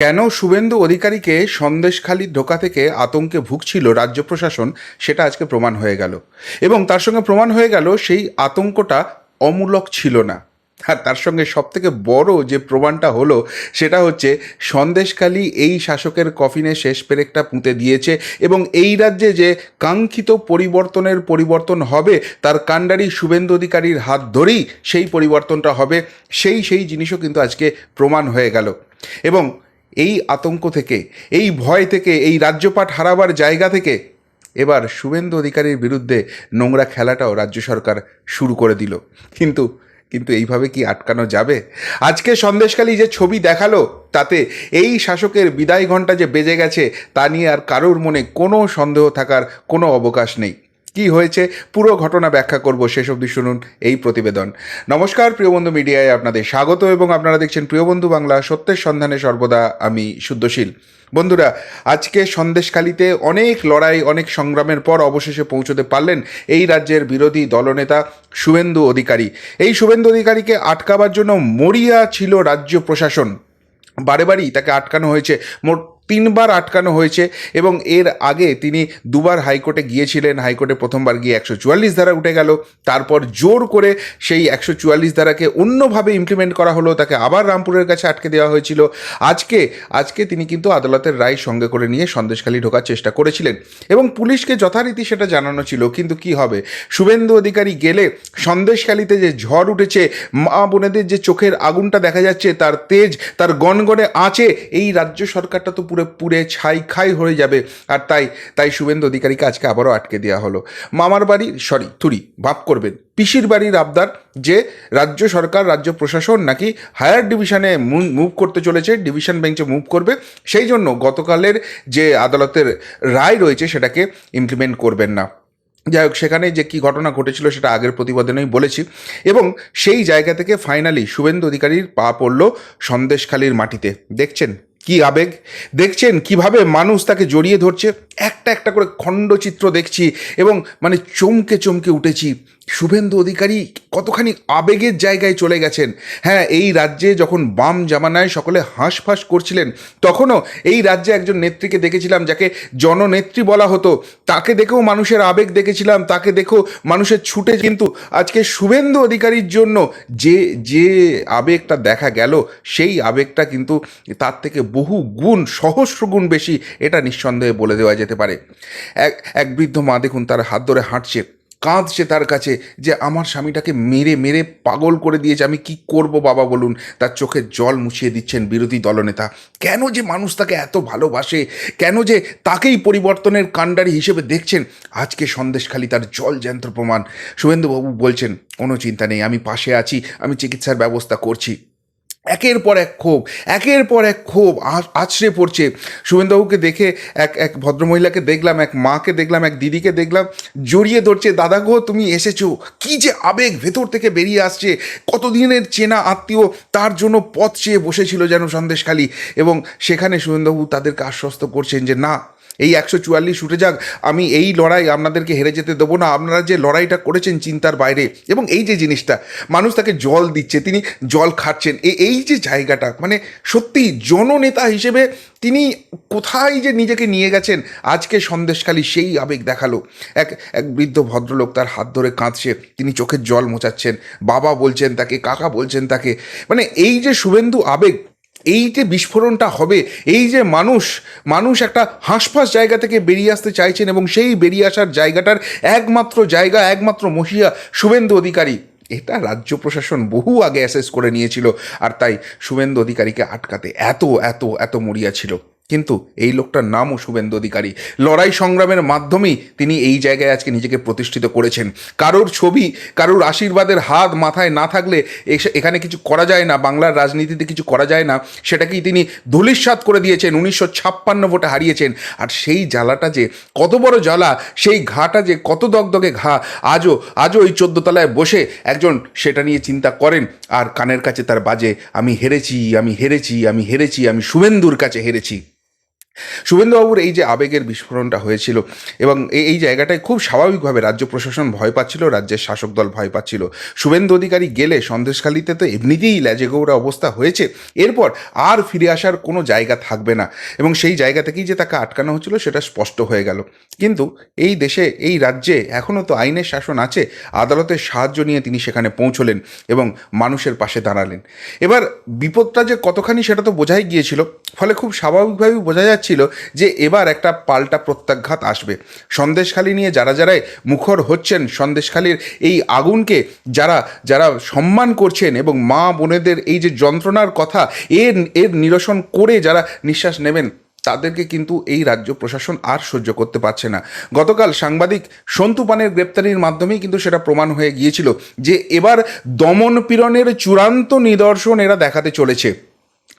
কেন শুভেন্দু অধিকারীকে সন্দেশখালির ঢোকা থেকে আতঙ্কে ভুগছিল রাজ্য প্রশাসন, সেটা আজকে প্রমাণ হয়ে গেল। এবং তার সঙ্গে প্রমাণ হয়ে গেল সেই আতঙ্কটা অমূলক ছিল না। আর তার সঙ্গে সবথেকে বড় যে প্রমাণটা হলো, সেটা হচ্ছে সন্দেশখালী এই শাসকের কফিনে শেষ পেরেকটা পুঁতে দিয়েছে এবং এই রাজ্যে যে কাঙ্ক্ষিত পরিবর্তনের পরিবর্তন হবে, তার কাণ্ডারি শুভেন্দু অধিকারীর হাত ধরেই সেই পরিবর্তনটা হবে, সেই সেই জিনিসও কিন্তু আজকে প্রমাণ হয়ে গেল। এবং এই আতঙ্ক থেকে, এই ভয় থেকে, এই রাজ্যপাট হারাবার জায়গা থেকে এবার শুভেন্দু অধিকারীর বিরুদ্ধে নোংরা খেলাটাও রাজ্য সরকার শুরু করে দিল। কিন্তু কিন্তু এইভাবে কি আটকানো যাবে? আজকে সন্দেশকালী যে ছবি দেখাল, তাতে এই শাসকের বিদায় ঘণ্টা যে বেজে গেছে, তা নিয়ে আর কারোর মনে কোনো সন্দেহ থাকার কোনো অবকাশ নেই। কি হয়েছে? পুরো ঘটনা ব্যাখ্যা করব, শেষ অবধি শুনুন এই প্রতিবেদন। নমস্কার প্রিয়বন্ধু মিডিয়ায় আপনাদের স্বাগত এবং আপনারা দেখছেন প্রিয়বন্ধু বাংলা, সত্যের সন্ধানে সর্বদা আমি শুদ্ধশীল। বন্ধুরা, আজকে সন্দেশখালিতে অনেক লড়াই, অনেক সংগ্রামের পর অবশেষে পৌঁছতে পারলেন এই রাজ্যের বিরোধী দলনেতা শুভেন্দু অধিকারী। এই শুভেন্দু অধিকারীকে আটকাবার জন্য মরিয়া ছিল রাজ্য প্রশাসন। বারে বারেই তাকে আটকানো হয়েছে। মোট তিনবার আটকানো হয়েছে এবং এর আগে তিনি দুবার হাইকোর্টে গিয়েছিলেন। হাইকোর্টে প্রথমবার গিয়ে একশো চুয়াল্লিশ ধারা উঠে গেল। তারপর জোর করে সেই একশো চুয়াল্লিশ ধারাকে অন্যভাবে ইমপ্লিমেন্ট করা হলো। তাকে আবার রামপুরের কাছে আটকে দেওয়া হয়েছিল। আজকে আজকে তিনি কিন্তু আদালতের রায় সঙ্গে করে নিয়ে সন্দেশখালী ঢোকার চেষ্টা করেছিলেন। এবং পুলিশকে যথারীতি সেটা জানানো ছিল। কিন্তু কি হবে? শুভেন্দু অধিকারী গেলে সন্দেশখালীতে যে ঝড় উঠেছে, মা বোনেদের যে চোখের আগুনটা দেখা যাচ্ছে, তার তেজ, তার গনগনে আঁচে, এই রাজ্য সরকারটা তো পুরো পুড়ে ছাই খাই হয়ে যাবে। আর তাই তাই শুভেন্দু অধিকারীকে আজকে আবারও আটকে দেওয়া হলো। মামার বাড়ি সরি থুরি ভাব করবেন, পিসির বাড়ির আবদার যে রাজ্য সরকার, রাজ্য প্রশাসন নাকি হায়ার ডিভিশনে মুভ করতে চলেছে ডিভিশন বেঞ্চে মুভ করবে, সেই জন্য গতকালের যে আদালতের রায় রয়েছে সেটাকে ইমপ্লিমেন্ট করবেন না। যাই হোক, সেখানে যে কী ঘটনা ঘটেছিল সেটা আগের প্রতিবেদনেই বলেছি। এবং সেই জায়গা থেকে ফাইনালি শুভেন্দু অধিকারীর পা পড়ল সন্দেশখালির মাটিতে। দেখছেন? কি আবেগ? দেখছেন কীভাবে মানুষ তাকে জড়িয়ে ধরছে? একটা একটা করে খণ্ডচিত্র দেখছি এবং মানে চমকে চমকে উঠেছি। শুভেন্দু অধিকারী কতখানি আবেগের জায়গায় চলে গেছেন। হ্যাঁ এই রাজ্যে যখন বাম জামানায় সকলে হাঁসফাঁস করছিলেন, তখনও এই রাজ্যে একজন নেত্রীকে দেখেছিলাম যাকে জননেত্রী বলা হতো। তাকে দেখেও মানুষের আবেগ দেখেছিলাম, তাকে দেখেও মানুষের ছুটে কিন্তু আজকে শুভেন্দু অধিকারীর জন্য যে যে আবেগটা দেখা গেল, সেই আবেগটা কিন্তু তার থেকে বহু গুণ সহস্র গুণ বেশি এটা নিঃসন্দেহে বলে দেওয়া যেতে পারে। এক এক বৃদ্ধ মা দেখুন তার হাত ধরে হাঁটছে, কাঁদছে তার কাছে যে আমার স্বামীটাকে মেরে মেরে পাগল করে দিয়েছে, আমি কি করব বাবা বলুন? তার চোখে জল মুছিয়ে দিচ্ছেন বিরোধী দলনেতা। কেন যে মানুষ তাকে এত ভালোবাসে? কেন যে তাকেই পরিবর্তনের কাণ্ডারি হিসেবে দেখছেন? আজকে সন্দেশখালি তার জল জ্যান্ত প্রমাণ। শুভেন্দুবাবু বলছেন, কোনো চিন্তা নেই, আমি পাশে আছি, আমি চিকিৎসার ব্যবস্থা করছি। একের পর এক ক্ষোভ, একের পর এক ক্ষোভ আছড়ে পড়ছে। শুভেন্দুবাবুকে দেখে এক এক ভদ্রমহিলাকে দেখলাম, এক মাকে দেখলাম, এক দিদিকে দেখলাম, জড়িয়ে ধরছে, দাদা গো, তুমি এসেছ? কি যে আবেগ ভেতর থেকে বেরিয়ে আসছে? কতদিনের চেনা আত্মীয় তার জন্য পথ চেয়ে বসেছিল যেন সন্দেশখালি? এবং সেখানে শুভেন্দুবাবু তাদেরকে আশ্বস্ত করছেন যে, না এই একশো চুয়াল্লিশ উঠে যাক, আমি এই লড়াই আপনাদেরকে হেরে যেতে দেবো না। আপনারা যে লড়াইটা করেছেন চিন্তার বাইরে, এবং এই যে জিনিসটা, মানুষ তাকে জল দিচ্ছে, তিনি জল খাচ্ছেন এই যে জায়গাটা মানে সত্যি জননেতা হিসেবে তিনি কোথায় যে নিজেকে নিয়ে গেছেন, আজকে সন্দেশখালী সেই আবেগ দেখাল। এক এক বৃদ্ধ ভদ্রলোক তার হাত ধরে কাঁদছে, তিনি চোখের জল মোচাচ্ছেন বাবা বলছেন তাকে, কাকা বলছেন তাকে মানে এই যে শুভেন্দু আবেগ এই যে বিস্ফোরণটা হবে, এই যে মানুষ মানুষ একটা হাঁসফাঁস জায়গা থেকে বেরিয়ে আসতে চাইছেন এবং সেই বেরিয়ে আসার জায়গাটার একমাত্র জায়গা, একমাত্র মহিয়া শুভেন্দু অধিকারী। এটা রাজ্য প্রশাসন বহু আগে অ্যাসেস করে নিয়েছিল, আর তাই শুভেন্দু অধিকারীকে আটকাতে এত এত এত মরিয়া ছিল। কিন্তু এই লোকটার নামও শুভেন্দু অধিকারী। লড়াই সংগ্রামের মাধ্যমেই তিনি এই জায়গায় আজকে নিজেকে প্রতিষ্ঠিত করেছেন। কারোর ছবি, কারোর আশীর্বাদের হাত মাথায় না থাকলে এখানে কিছু করা যায় না, বাংলার রাজনীতিতে কিছু করা যায় না, সেটাকেই তিনি ধূলিসাৎ করে দিয়েছেন, উনিশশো ছাপ্পান্ন ভোটে হারিয়েছেন। আর সেই জ্বালাটা যে, কত বড় জ্বালা, সেই ঘাটা যে, কত দগদগে ঘা, আজও আজও ওই চোদ্দ তলায় বসে একজন সেটা নিয়ে চিন্তা করেন। আর কানের কাছে তার বাজে, আমি হেরেছি আমি হেরেছি আমি হেরেছি, আমি শুভেন্দুর কাছে হেরেছি। শুভেন্দুবাবুর এই যে আবেগের বিস্ফোরণটা হয়েছিল এবং এই জায়গাটায় খুব স্বাভাবিকভাবে রাজ্য প্রশাসন ভয় পাচ্ছিল, রাজ্যের শাসক দল ভয় পাচ্ছিল। শুভেন্দু অধিকারী গেলে সন্দেশখালিতে তো এমনিতেই ল্যাজেগৌড়া অবস্থা হয়েছে। এরপর আর ফিরে আসার কোনো জায়গা থাকবে না এবং সেই জায়গা থেকেই যে তাকে আটকানো হচ্ছিল সেটা স্পষ্ট হয়ে গেল। কিন্তু এই দেশে, এই রাজ্যে এখনও তো আইনের শাসন আছে, আদালতের সাহায্য নিয়ে তিনি সেখানে পৌঁছলেন এবং মানুষের পাশে দাঁড়ালেন। এবার বিপদটা যে কতখানি সেটা তো বোঝাই গিয়েছিল, ফলে খুব স্বাভাবিকভাবেই বোঝা যাচ্ছিল যে এবার একটা পাল্টা প্রত্যাঘাত আসবে। সন্দেশখালী নিয়ে যারা যারাই মুখর হচ্ছেন, সন্দেশখালীর এই আগুনকে যারা যারা সম্মান করছেন এবং মা বোনেদের এই যে যন্ত্রণার কথা, এর এর নিরসন করে যারা নিঃশ্বাস নেবেন, তাদেরকে কিন্তু এই রাজ্য প্রশাসন আর সহ্য করতে পারছে না। গতকাল সাংবাদিক সন্তু পানের গ্রেপ্তারির মাধ্যমেই কিন্তু সেটা প্রমাণ হয়ে গিয়েছিল যে এবার দমন পীড়নের চূড়ান্ত নিদর্শন এরা দেখাতে চলেছে।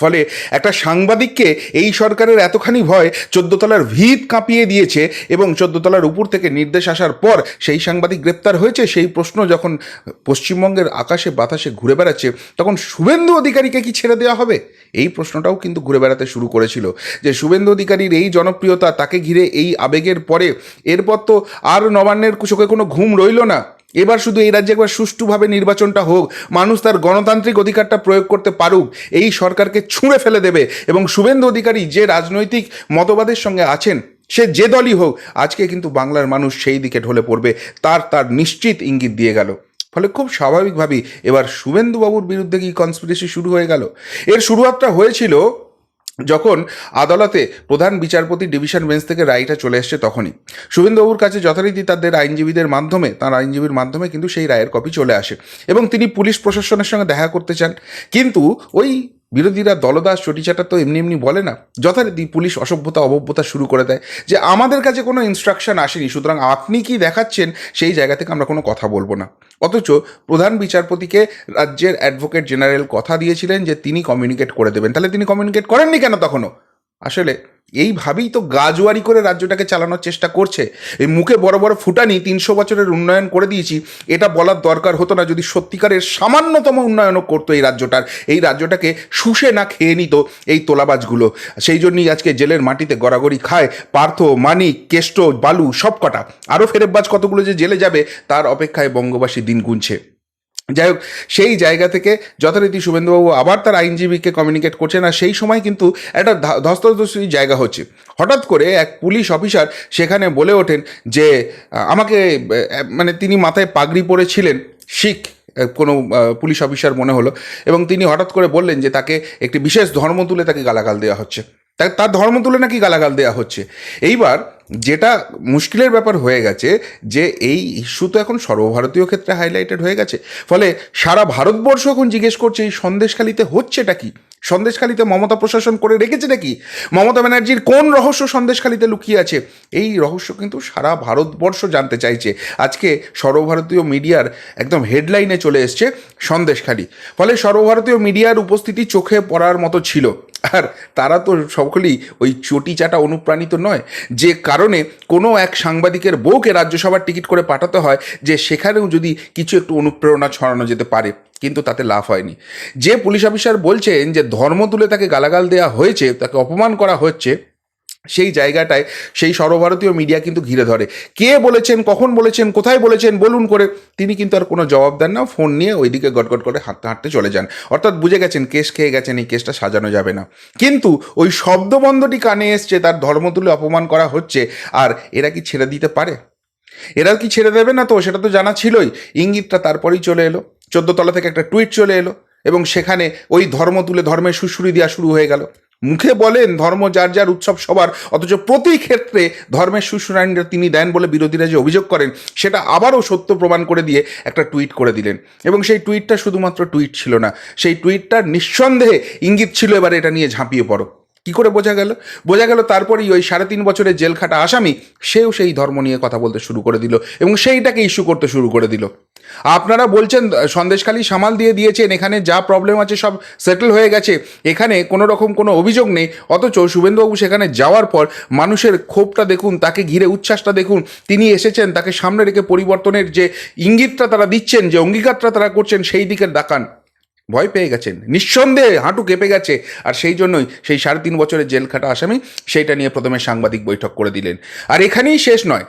ফলে একটা সাংবাদিককে এই সরকারের এতখানি ভয় চোদ্দ তলার ভিত কাঁপিয়ে দিয়েছে এবং চোদ্দ তলার উপর থেকে নির্দেশ আসার পর সেই সাংবাদিক গ্রেপ্তার হয়েছে, সেই প্রশ্ন যখন পশ্চিমবঙ্গের আকাশে বাতাসে ঘুরে বেড়াচ্ছে, তখন শুভেন্দু অধিকারীকে কি ছেড়ে দেওয়া হবে? এই প্রশ্নটাও কিন্তু ঘুরে বেড়াতে শুরু করেছিল যে শুভেন্দু অধিকারীর এই জনপ্রিয়তা তাকে ঘিরে এই আবেগের পরে, এরপর তো আর নবান্নের চোখে কোনো ঘুম রইল না। এবার শুধু এই রাজ্যে একবার সুষ্ঠুভাবে নির্বাচনটা হোক। মানুষ তার গণতান্ত্রিক অধিকারটা প্রয়োগ করতে পারুক, এই সরকারকে ছুঁড়ে ফেলে দেবে এবং শুভেন্দু অধিকারী যে রাজনৈতিক মতবাদের সঙ্গে আছেন, সে যে দলই হোক, আজকে কিন্তু বাংলার মানুষ সেই দিকে ঢলে পড়বে। তার তার নিশ্চিত ইঙ্গিত দিয়ে গেল। ফলে খুব স্বাভাবিকভাবেই এবার শুভেন্দুবাবুর বিরুদ্ধে কি কনস্পিরেসি শুরু হয়ে গেল? এর শুরুয়াতটা হয়েছিল যখন আদালতে প্রধান বিচারপতি ডিভিশন বেঞ্চ থেকে রায়টা চলে এসছে তখনই। শুভেন্দুবাবুর কাছে যথারীতি তাদের আইনজীবীদের মাধ্যমে, তার আইনজীবীর মাধ্যমে কিন্তু সেই রায়ের কপি চলে আসে এবং তিনি পুলিশ প্রশাসনের সঙ্গে দেখা করতে চান। কিন্তু ওই বিরোধীরা দলদাস, চটিচাটা তো এমনি এমনি বলে না। যথারীতি পুলিশ অসভ্যতা অভব্যতা শুরু করে দেয় যে আমাদের কাছে কোনো ইনস্ট্রাকশন আসেনি, সুতরাং আপনি কি দেখাচ্ছেন সেই জায়গা থেকে আমরা কোনো কথা বলব না। অথচ প্রধান বিচারপতিকে রাজ্যের অ্যাডভোকেট জেনারেল কথা দিয়েছিলেন যে তিনি কমিউনিকেট করে দেবেন। তাহলে তিনি কমিউনিকেট করেননি কেন তখনও? আসলে এইভাবেই তো গাজোয়ারি করে রাজ্যটাকে চালানোর চেষ্টা করছে। এই মুখে বড় বড় ফুটানি তিনশো বছরের উন্নয়ন করে দিয়েছি, এটা বলার দরকার হতো না যদি সত্যিকারের সামান্যতম উন্নয়নও করতো এই রাজ্যটার। এই রাজ্যটাকে শুষে না খেয়ে নিত এই তোলাবাজগুলো। সেই জন্যই আজকে জেলের মাটিতে গড়াগড়ি খায়, পার্থ, মানিক, কেষ্ট, বালু সব কটা আরও ফেরেববাজ কতগুলো যে জেলে যাবে, তার অপেক্ষায় বঙ্গবাসী দিন গুনছে। যাই হোক, সেই জায়গা থেকে যথারীতি শুভেন্দুবাবু আবার তার আইনজীবীকে কমিউনিকেট করছেন আর সেই সময় কিন্তু একটা ধস্তাধস্তির জায়গা হচ্ছে। হঠাৎ করে এক পুলিশ অফিসার সেখানে বলে ওঠেন যে আমাকে মানে তিনি মাথায় পাগড়ি পরেছিলেন শিখ কোনো পুলিশ অফিসার মনে হলো। এবং তিনি হঠাৎ করে বললেন যে তাকে একটি বিশেষ ধর্ম তুলে তাকে গালাগাল দেওয়া হচ্ছে। তার ধর্ম তুলে নাকি গালাগাল দেওয়া হচ্ছে। এইবার যেটা মুশকিলের ব্যাপার হয়ে গেছে যে এই ইস্যু তো এখন সর্বভারতীয় ক্ষেত্রে হাইলাইটেড হয়ে গেছে। ফলে সারা ভারতবর্ষ এখন জিজ্ঞেস করছে, এই সন্দেশখালিতে হচ্ছেটা কি? সন্দেশখালিতে মমতা প্রশাসন করে রেখেছে নাকি? মমতা ব্যানার্জির কোন রহস্য সন্দেশখালিতে লুকিয়ে আছে? এই রহস্য কিন্তু সারা ভারতবর্ষ জানতে চাইছে। আজকে সর্বভারতীয় মিডিয়ার একদম হেডলাইনে চলে এসছে সন্দেশখালি। ফলে সর্বভারতীয় মিডিয়ার উপস্থিতি চোখে পড়ার মতো ছিল। আর তারা তো সকলেই ওই চটি চাটা অনুপ্রাণিত নয়। যে কারণে কোনো এক সাংবাদিকের বউকে রাজ্যসভার টিকিট করে পাঠাতে হয় যে সেখানেও যদি কিছু একটু অনুপ্রেরণা ছড়ানো যেতে পারে। কিন্তু তাতে লাভ হয়নি। যে পুলিশ অফিসার বলছেন যে ধর্ম তুলে তাকে গালাগাল দেওয়া হয়েছে, তাকে অপমান করা হচ্ছে, সেই জায়গাটায় সেই সর্বভারতীয় মিডিয়া কিন্তু ঘিরে ধরে। কে বলেছেন, কখন বলেছেন, কোথায় বলেছেন, বলুন করে। তিনি কিন্তু আর কোনো জবাব দেন না, ফোন নিয়ে ওইদিকে গটগট করে হাঁটতে হাঁটতে চলে যান। অর্থাৎ বুঝে গেছেন, কেস খেয়ে গেছেন, এই কেসটা সাজানো যাবে না। কিন্তু ওই শব্দবন্ধটি কানে এসছে, তার ধর্ম তুলে অপমান করা হচ্ছে, আর এরা কি ছেড়ে দিতে পারে? এরা কি ছেড়ে দেবে না তো? সেটা তো জানা ছিলই। ইঙ্গিতটা তারপরেই চলে এলো। তলা থেকে একটা টুইট চলে এলো এবং সেখানে ওই ধর্ম তুলে ধর্মের সুশুরি দেওয়া শুরু হয়ে গেল। মুখে বলেন ধর্ম যার যার উৎসব সবার, অথচ প্রতি ক্ষেত্রে ধর্মের সুশুরাইনরা তিনি দেন বলে বিরোধীরা যে অভিযোগ করেন, সেটা আবারও সত্য প্রমাণ করে দিয়ে একটা টুইট করে দিলেন। এবং সেই টুইটটা শুধুমাত্র টুইট ছিল না, সেই টুইটটার নিঃসন্দেহে ইঙ্গিত ছিল এবার এটা নিয়ে ঝাঁপিয়ে পড়ো। কি করে বোঝা গেল? বোঝা গেল তারপরেই ওই সাড়ে তিন বছরের জেল খাটা আসামি সেও সেই ধর্ম নিয়ে কথা বলতে শুরু করে দিল এবং সেইটাকে ইস্যু করতে শুরু করে দিল। আপনারা বলছেন সন্দেশখালী সামাল দিয়ে দিয়েছেন, এখানে যা প্রবলেম আছে সব সেটেল হয়ে গেছে, এখানে কোনো রকম কোনো অভিযোগ নেই, অথচ শুভেন্দুবাবু সেখানে যাওয়ার পর মানুষের ক্ষোভটা দেখুন, তাকে ঘিরে উচ্ছ্বাসটা দেখুন, তিনি এসেছেন, তাকে সামনে রেখে পরিবর্তনের যে ইঙ্গিতটা তারা দিচ্ছেন, যে অঙ্গীকারটা তারা করছেন, সেই দিকের দেখান। ভয় পেয়ে গেছেন। নিঃসন্দেহে হাঁটু কেঁপে গেছে। আর সেই জন্যই সেই সাড়ে তিন বছরের জেল খাটা আসামি সেইটা নিয়ে প্রথমে সাংবাদিক বৈঠক করে দিলেন। আর এখানেই শেষ নয়।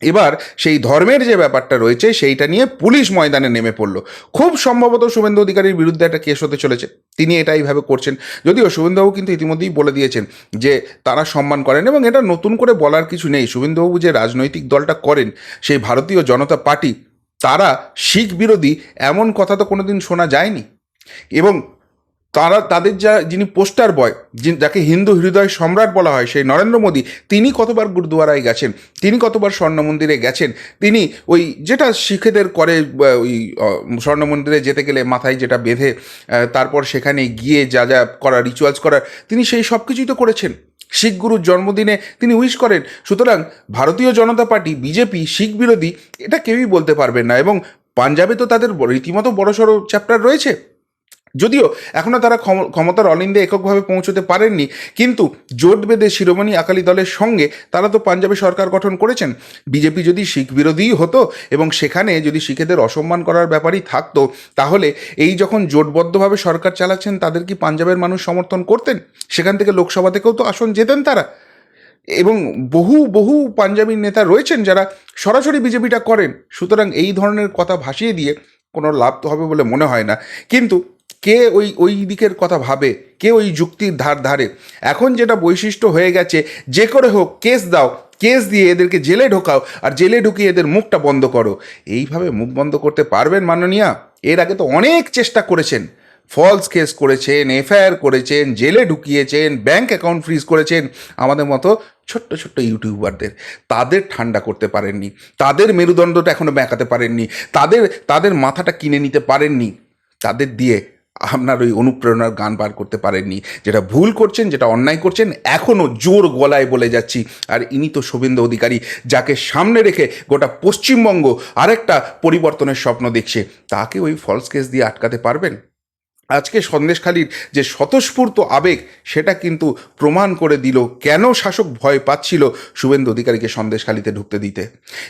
এবার সেই ধর্মের যে ব্যাপারটা রয়েছে সেইটা নিয়ে পুলিশ ময়দানে নেমে পড়ল। খুব সম্ভবত শুভেন্দু অধিকারীর বিরুদ্ধে একটা কেস হতে চলেছে। তিনি এটা এইভাবে করছেন। যদিও শুভেন্দুবাবু কিন্তু ইতিমধ্যেই বলে দিয়েছেন যে তারা সম্মান করেন এবং এটা নতুন করে বলার কিছু নেই। শুভেন্দুবাবু যে রাজনৈতিক দলটা করেন, সেই ভারতীয় জনতা পার্টি, তারা শিখ বিরোধী এমন কথা তো কোনোদিন শোনা যায়নি। এবং তারা, তাদের যা, যিনি পোস্টার বয় যাকে হিন্দু হৃদয় সম্রাট বলা হয়, সেই নরেন্দ্র মোদী, তিনি কতবার গুরুদুয়ারায় গেছেন, তিনি কতবার স্বর্ণ মন্দিরে গেছেন, তিনি ওই যেটা শিখেদের করে ওই স্বর্ণ মন্দিরে যেতে গেলে মাথায় যেটা বেঁধে তারপর সেখানে গিয়ে যা যা করা রিচুয়ালস করার, তিনি সেই সব কিছুই তো করেছেন। শিখ গুরুর জন্মদিনে তিনি উইশ করেন, সুতরাং ভারতীয় জনতা পার্টি বিজেপি শিখ বিরোধী, এটা কেউই বলতে পারবেন না এবং পাঞ্জাবে তো তাদের রীতিমতো বড়সড় চ্যাপ্টার রয়েছে। যদিও এখনও তারা ক্ষম- ক্ষমতার অলিন্দে এককভাবে পৌঁছতে পারেননি, কিন্তু জোট বেঁধে শিরোমণি আকালি দলের সঙ্গে তারা তো পাঞ্জাবে সরকার গঠন করেছেন। বিজেপি যদি শিখ বিরোধীই হতো এবং সেখানে যদি শিখেদের অসম্মান করার ব্যাপারই থাকতো, তাহলে এই যখন জোটবদ্ধভাবে সরকার চালাচ্ছেন, তাদের কি পাঞ্জাবের মানুষ সমর্থন করতেন? সেখান থেকে লোকসভা থেকেও তো আসন যেতেন তারা। এবং বহু বহু পাঞ্জাবি নেতা রয়েছেন যারা সরাসরি বিজেপিটা করেন। সুতরাং এই ধরনের কথা ভাসিয়ে দিয়ে কোনো লাভ তো হবে বলে মনে হয় না। কিন্তু কে ওই ওই দিকের কথা ভাবে, কে ওই যুক্তির ধার ধারে। এখন যেটা বৈশিষ্ট্য হয়ে গেছে, যে করে হোক, কেস দাও, কেস দিয়ে এদেরকে জেলে ঢোকাও, আর জেলে ঢুকিয়ে এদের মুখটা বন্ধ করো। এইভাবে মুখ বন্ধ করতে পারবেন মাননীয়া? এর আগে তো অনেক চেষ্টা করেছেন। ফলস কেস করেছেন, এফআইআর করেছেন, জেলে ঢুকিয়েছেন, ব্যাংক অ্যাকাউন্ট ফ্রিজ করেছেন, আমাদের মতো ছোট্ট ছোট্ট ইউটিউবারদের। তাদের ঠান্ডা করতে পারেননি। তাদের মেরুদণ্ডটা এখনও ব্যাঁকাতে পারেননি। তাদের তাদের মাথাটা কিনে নিতে পারেননি। তাদের দিয়ে আপনার ওই অনুপ্রেরণার গান বার করতে পারেননি। যেটা ভুল করছেন, যেটা অন্যায় করছেন এখনও জোর গলায় বলে যাচ্ছি। আর ইনি তো শুভেন্দু অধিকারী, যাকে সামনে রেখে গোটা পশ্চিমবঙ্গ আরেকটা পরিবর্তনের স্বপ্ন দেখছে। তাকে ওই ফলস কেস দিয়ে আটকাতে পারবেন? আজকে সন্দেশখালির যে স্বতঃস্ফূর্ত আবেগ, সেটা কিন্তু প্রমাণ করে দিল কেন শাসক ভয় পাচ্ছিল শুভেন্দু অধিকারীকে সন্দেশখালিতে ঢুকতে দিতে।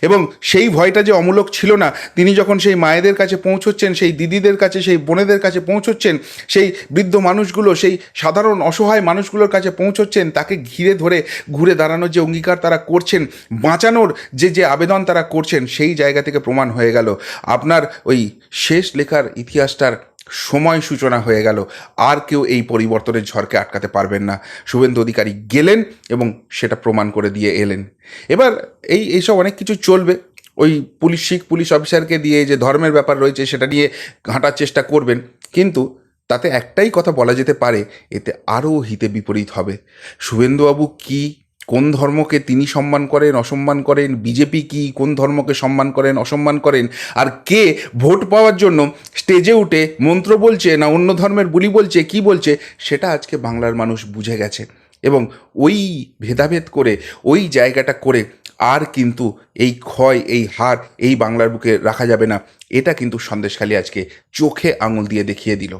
এবং সেই ভয়টা যে অমূলক ছিল না, তিনি যখন সেই মায়েদের কাছে পৌঁছচ্ছেন, সেই দিদিদের কাছে, সেই বোনেদের কাছে পৌঁছচ্ছেন, সেই বৃদ্ধ মানুষগুলো, সেই সাধারণ অসহায় মানুষগুলোর কাছে পৌঁছচ্ছেন, তাকে ঘিরে ধরে ঘুরে দাঁড়ানোর যে অঙ্গীকার তারা করছেন, বাঁচানোর যে যে আবেদন তারা করছেন, সেই জায়গা থেকে প্রমাণ হয়ে গেল। আপনার ওই শেষ লেখার ইতিহাসটার সময় সূচনা হয়ে গেল। আর কেউ এই পরিবর্তনের ঝড়কে আটকাতে পারবেন না। শুভেন্দু অধিকারী গেলেন এবং সেটা প্রমাণ করে দিয়ে এলেন। এবার এই, এইসব অনেক কিছু চলবে। ওই পুলিশ, শিখ পুলিশ অফিসারকে দিয়ে যে ধর্মের ব্যাপার রয়েছে সেটা নিয়ে ঘাঁটার চেষ্টা করবেন। কিন্তু তাতে একটাই কথা বলা যেতে পারে, এতে আরও হিতে বিপরীত হবে। শুভেন্দুবাবু কী কোন ধর্মকে তিনি সম্মান করেন, অসম্মান করেন, বিজেপি কি কোন ধর্মকে সম্মান করেন, অসম্মান করেন, আর কে ভোট পাওয়ার জন্য স্টেজে উঠে মন্ত্র বলছে না অন্য ধর্মের বুলি বলছে, কি বলছে, সেটা আজকে বাংলার মানুষ বুঝে গেছে। এবং ওই ভেদাভেদ করে, ওই জায়গাটা করে আর কিন্তু এই ক্ষয়, এই হার এই বাংলার বুকে রাখা যাবে না। এটা কিন্তু সন্দেশখালী আজকে চোখে আঙুল দিয়ে দেখিয়ে দিল।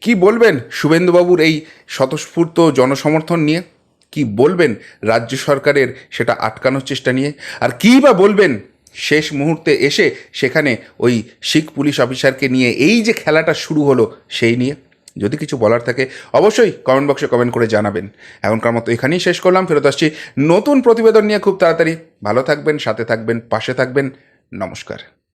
কি বলবেন শুভেন্দুবাবুর এই স্বতঃস্ফূর্ত জনসমর্থন নিয়ে? কি বলবেন রাজ্য সরকারের সেটা আটকানোর চেষ্টা নিয়ে? আর কী বা বলবেন শেষ মুহূর্তে এসে সেখানে ওই শিখ পুলিশ অফিসারকে নিয়ে এই যে খেলাটা শুরু হলো সেই নিয়ে? যদি কিছু বলার থাকে অবশ্যই কমেন্ট বক্সে কমেন্ট করে জানাবেন। এখনকার মতো এখানেই শেষ করলাম, ফেরত আসছি নতুন প্রতিবেদন নিয়ে খুব তাড়াতাড়ি। ভালো থাকবেন, সাথে থাকবেন, পাশে থাকবেন। নমস্কার।